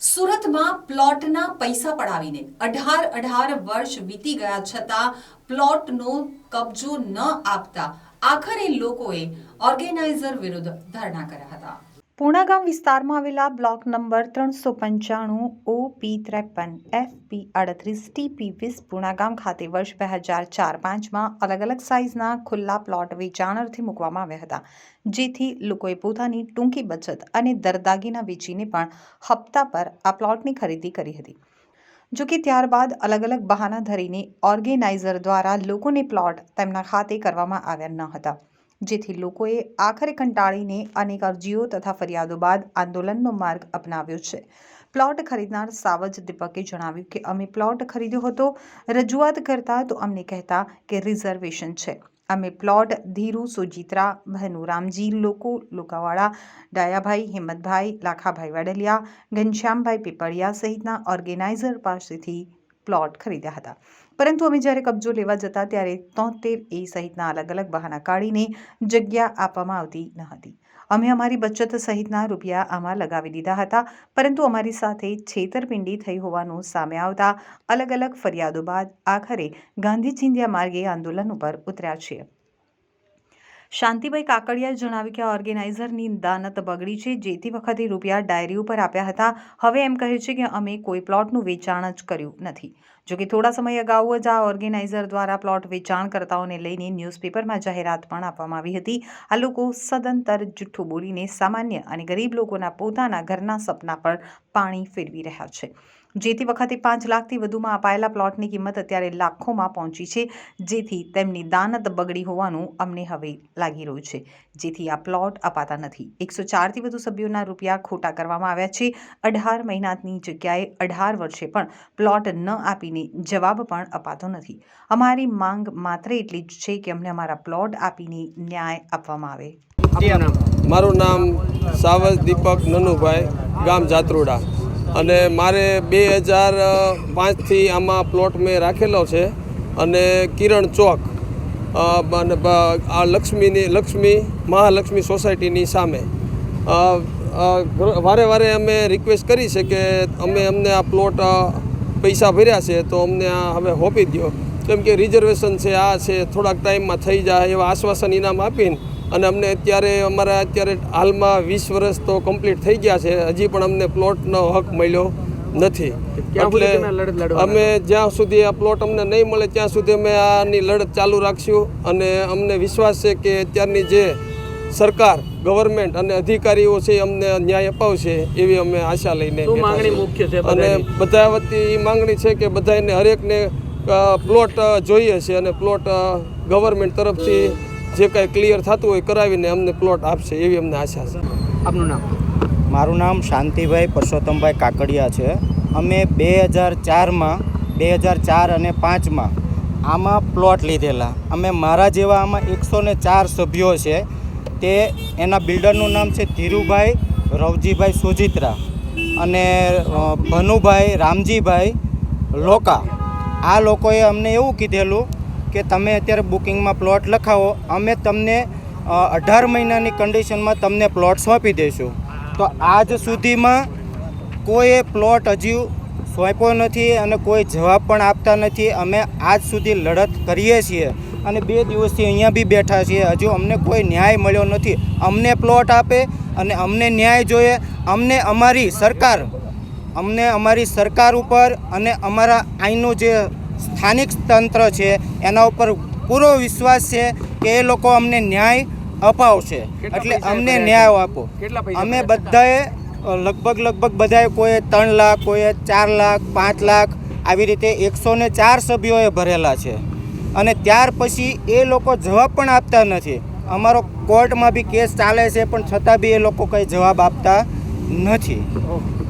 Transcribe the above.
સુરતમાં પ્લોટના પૈસા પડાવીને અઢાર અઢાર વર્ષ વીતી ગયા છતાં પ્લોટનો કબજો ન આપતા આખરે લોકોએ ઓર્ગેનાઇઝર વિરુદ્ધ ધરણા કર્યા હતા. પૂણા ગામ વિસ્તારમાં આવેલા બ્લોક નંબર ત્રણસો પંચાણું ઓપી ત્રેપન એફપી અડત્રીસ ટીપી વીસ પૂણા ગામ ખાતે વર્ષ બે હજાર ચાર પાંચમાં અલગ અલગ સાઇઝના ખુલ્લા પ્લોટ વેચાણ અર્થે મૂકવામાં આવ્યા હતા. જેથી લોકોએ પોતાની ટૂંકી બચત અને દરદાગીના વેચીને પણ હપ્તા પર આ પ્લોટની ખરીદી કરી હતી. જો કે ત્યારબાદ અલગ અલગ બહાના ધરીને ઓર્ગેનાઇઝર દ્વારા લોકોને પ્લોટ તેમના ખાતે કરવામાં આવ્યા ન હતા. જેથી લોકોએ આખરે કંટાળીને અનેક અરજીઓ તથા ફરિયાદો બાદ આંદોલનનો માર્ગ અપનાવ્યો છે. પ્લોટ ખરીદનાર સાવજ દીપકે જણાવ્યું કે, અમે પ્લોટ ખરીદ્યો હતો, રજૂઆત કરતા તો અમને કહેતા કે રિઝર્વેશન છે. અમે પ્લોટ ધીરુ, સુજિત્રા ભનુ રામજી લોકો લોકાવાળા ડાયાભાઈ, હિંમતભાઈ, લાખાભાઈ વડલિયા, ઘનશ્યામભાઈ પીપળિયા સહિતના ઓર્ગેનાઇઝર પાસેથી પ્લોટ ખરીદ્યા હતા. પરંતુ અમે જ્યારે કબજો લેવા જતા ત્યારે તોતેર એ સહિતના અલગ અલગ બહાના કાઢીને જગ્યા આપવામાં આવતી ન હતી. અમે અમારી બચત સહિતના રૂપિયા આમાં લગાવી દીધા હતા, પરંતુ અમારી સાથે છેતરપિંડી થઈ હોવાનું સામે આવતા અલગ અલગ ફરિયાદો બાદ આખરે ગાંધી ચિંધ્યા માર્ગે આંદોલન ઉપર ઉતર્યા છીએ. શાંતિભાઈ કાકડિયાએ જણાવ્યું કે ઓર્ગેનાઇઝરની દાનત બગડી છે, જેથી વખતે રૂપિયા ડાયરી ઉપર આપ્યા હતા. હવે એમ કહે છે કે અમે કોઈ પ્લોટનું વેચાણ જ કર્યું નથી. જો કે થોડા સમય અગાઉ જ આ ઓર્ગેનાઇઝર દ્વારા પ્લોટ વેચાણકર્તાઓને લઈને ન્યૂઝપેપરમાં જાહેરાત પણ આપવામાં આવી હતી. આ લોકો સદંતર જુઠ્ઠું બોલીને સામાન્ય અને ગરીબ લોકોના પોતાના ઘરના સપના પર પાણી ફેરવી રહ્યા છે. જેથી વખતે પાંચ લાખથી વધુમાં અપાયેલા પ્લોટની કિંમત અત્યારે લાખોમાં પહોંચી છે, જેથી તેમની દાનત બગડી હોવાનું અમને હવે લાગી રહ્યું છે. જેથી આ પ્લોટ અપાતા નથી. એકસો ચારથી વધુ સભ્યોના રૂપિયા ખોટા કરવામાં આવ્યા છે. અઢાર મહિનાની જગ્યાએ અઢાર વર્ષે પણ પ્લોટ ન આપીને જવાબ પણ અપાતો નથી. અમારી માંગ માત્ર એટલી જ છે કે અમને અમારા પ્લોટ આપીને ન્યાય આપવામાં આવે. મારું નામ સાવજ દીપક નનુભાઈ, ગામ જાત્રોડા. અને મારે બે હજાર પાંચથી આમાં પ્લોટ મેં રાખેલો છે અને કિરણ ચોક અને આ લક્ષ્મીની, લક્ષ્મી, મહાલક્ષ્મી સોસાયટીની સામે. વારે વારે અમે રિક્વેસ્ટ કરી છે કે અમે અમને આ પ્લોટ પૈસા ભર્યા છે તો અમને આ હવે હોપી દો કેમ કે રિઝર્વેશન છે, આ છે, થોડાક ટાઈમમાં થઈ જાય એવા આશ્વાસન ઇનામ આપીને અને અમને અત્યારે અમારા અત્યારે હાલમાં વીસ વર્ષ તો કમ્પ્લીટ થઈ ગયા છે. હજી પણ અમને પ્લોટનો હક મળ્યો નથી. લડવાના? અમે જ્યાં સુધી આ પ્લોટ અમને નહીં મળે ત્યાં સુધી અમે આની લડત ચાલુ રાખશું. અને અમને વિશ્વાસ છે કે અત્યારની જે સરકાર ગવર્મેન્ટ અને અધિકારીઓ છે અમને ન્યાય અપાવશે એવી અમે આશા લઈને માંગણી મુખ્ય છે અને બધા વતી માંગણી છે કે બધાને હરેકને પ્લોટ જોઈએ છે અને પ્લોટ ગવર્મેન્ટ તરફથી જે કાંઈ ક્લિયર થતું હોય કરાવીને અમને પ્લોટ આપશે એવી અમને આશા છે. આપનું નામ? મારું નામ શાંતિભાઈ પરસોત્તમભાઈ કાકડિયા છે. અમે બે હજાર ચારમાં, બે હજાર ચાર અને પાંચમાં આમાં પ્લોટ લીધેલા. અમે મારા જેવા આમાં એકસો ને ચાર સભ્યો છે. તે એના બિલ્ડરનું નામ છે ધીરુભાઈ, રવજીભાઈ સુજિત્રા અને ભનુભાઈ રામજીભાઈ લોકા. આ લોકોએ અમને એવું કીધેલું કે તમે અત્યારે બુકિંગમાં પ્લોટ લખાવો, અમે તમને અઢાર મહિનાની કન્ડિશનમાં તમને પ્લોટ સોંપી દઈશું. તો આજ સુધીમાં કોઈએ પ્લોટ હજી સોંપ્યો નથી અને કોઈ જવાબ પણ આપતા નથી. અમે આજ સુધી લડત કરીએ છીએ અને બે દિવસથી અહીંયા બી બેઠા છીએ. હજુ અમને કોઈ ન્યાય મળ્યો નથી. અમને પ્લોટ આપે અને અમને ન્યાય જોઈએ. અમને અમારી સરકાર, અમને અમારી સરકાર ઉપર અને અમારા અહીંનું જે સ્થાનિક તંત્ર છે એના ઉપર પૂરો વિશ્વાસ છે કે એ લોકો અમને ન્યાય અપાવશે. એટલે અમને ન્યાય આપો. અમે બધાએ લગભગ લગભગ બધાએ કોઈએ ત્રણ લાખ કોઈએ ચાર લાખ પાંચ લાખ આવી રીતે એકસો ને ચાર સભ્યોએ ભરેલા છે. અને ત્યાર પછી એ લોકો જવાબ પણ આપતા નથી. અમારો કોર્ટમાં બી કેસ ચાલે છે પણ છતાં બી એ લોકો કંઈ જવાબ આપતા નથી.